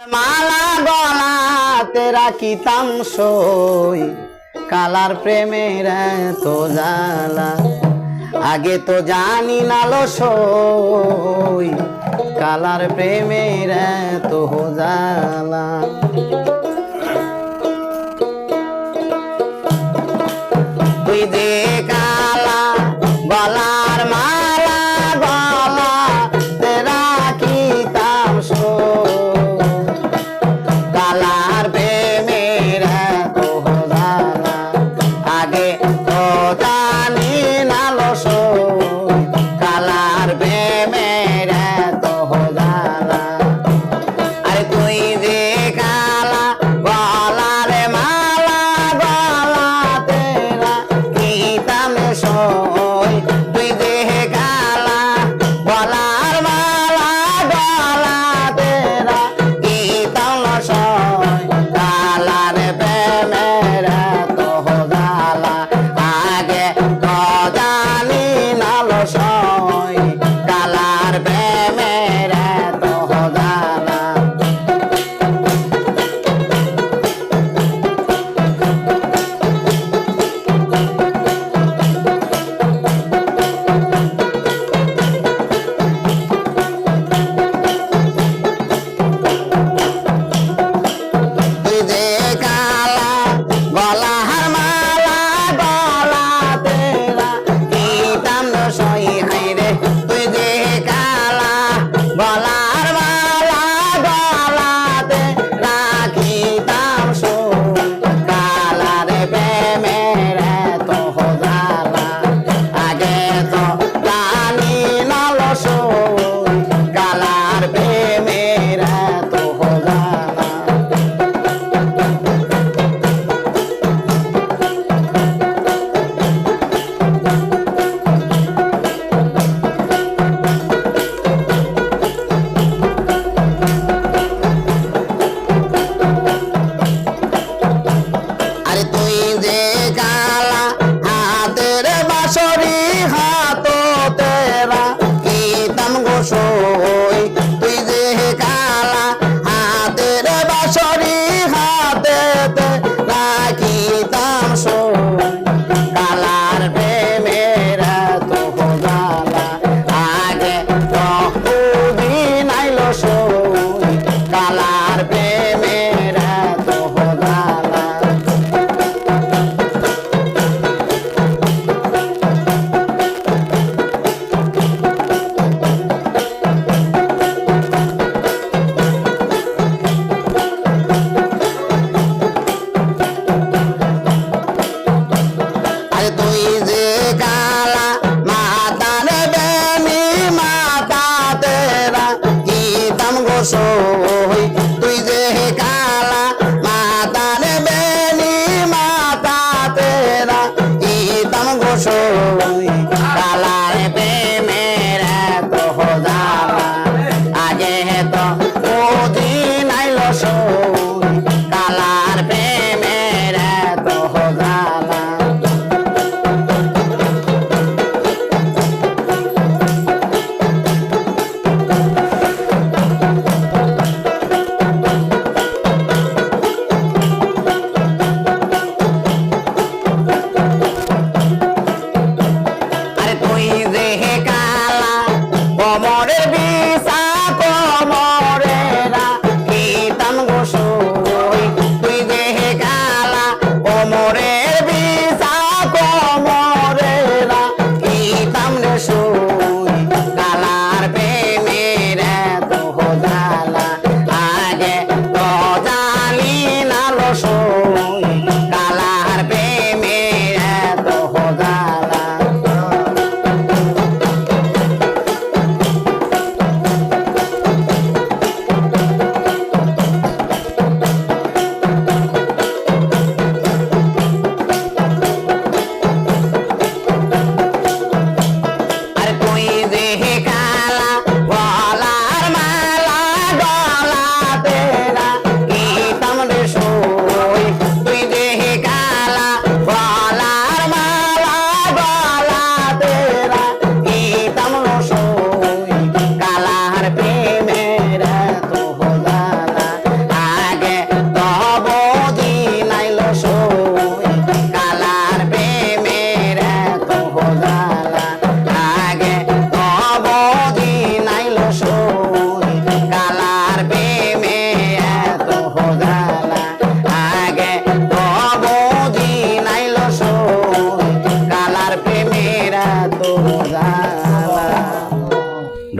মালা গলাতে রাখিতাম সই, কালার প্রেমের তো জালা আগে তো জানি না লো সই, কালার প্রেমের তো জালা তুই দেখ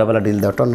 বেলা ডিল দাও টন